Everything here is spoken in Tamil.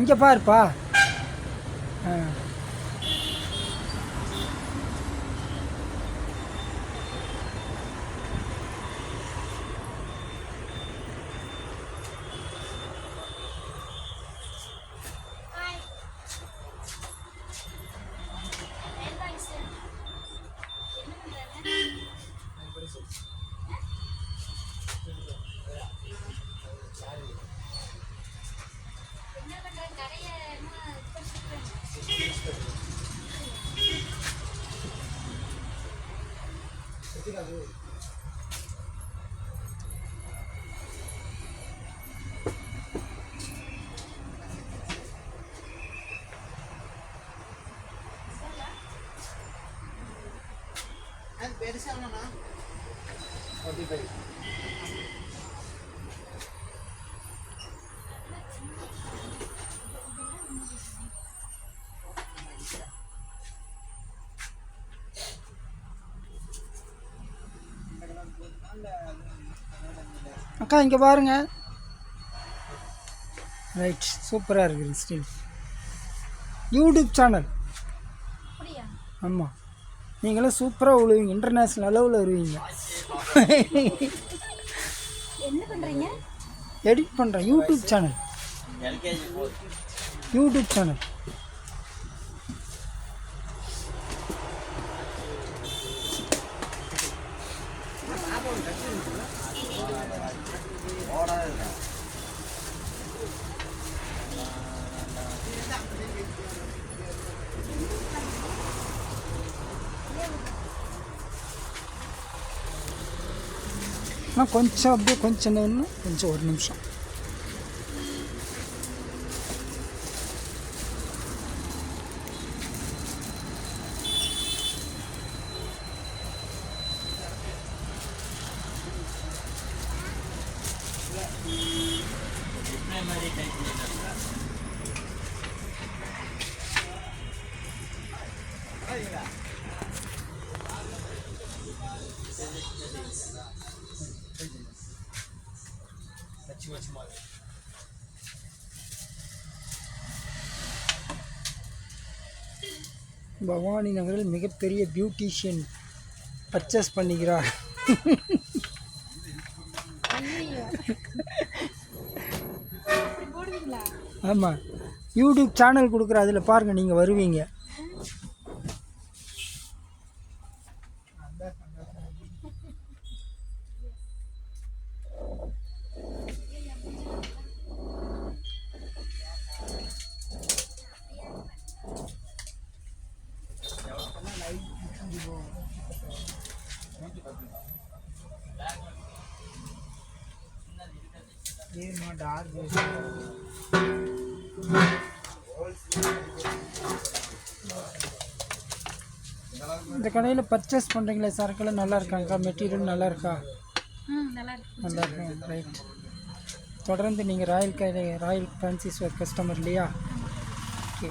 இங்கே பாருப்பா. ஆ. అది పెరిసా ఉన్నా ఫార్టీ ఫైవ్. அக்கா இங்கே பாருங்க. ரைட் சூப்பராக இருக்குது ஸ்டில் யூடியூப் சேனல் ஆமாம் நீங்களும் சூப்பராக விழுவீங்க இன்டர்நேஷ்னல் அளவில் வருவீங்க. என்ன பண்றீங்க? எடிட் பண்ணுறேன் யூடியூப் சேனல் யூடியூப் சேனல் కొంచెం అబ్బు కొంచెం నేను కొంచెం ఒక నిమిషం. கொஞ்சம் ஒரு நிமிஷம் பவானி நகரில் மிகப்பெரிய பியூட்டிஷியன் பர்ச்சேஸ் பண்ணுகிறார் ஐயோ இப்படி போடுவீங்களா ஆமாம் யூடியூப் சேனல் கொடுக்குற அதில் பாருங்கள் நீங்கள் வருவீங்க. இந்த கடையில் பர்ச்சேஸ் பண்ணுறீங்களே சரக்குலாம் நல்லா இருக்காங்கக்கா? மெட்டீரியல் நல்லா இருக்கா? நல்லா இருக்கு. நல்லா இருக்கு. ரைட் தொடர்ந்து நீங்கள் ராயல் கடை ராயல் ஃப்ரான்சிஸ் கஸ்டமர் இல்லையா? ஓகே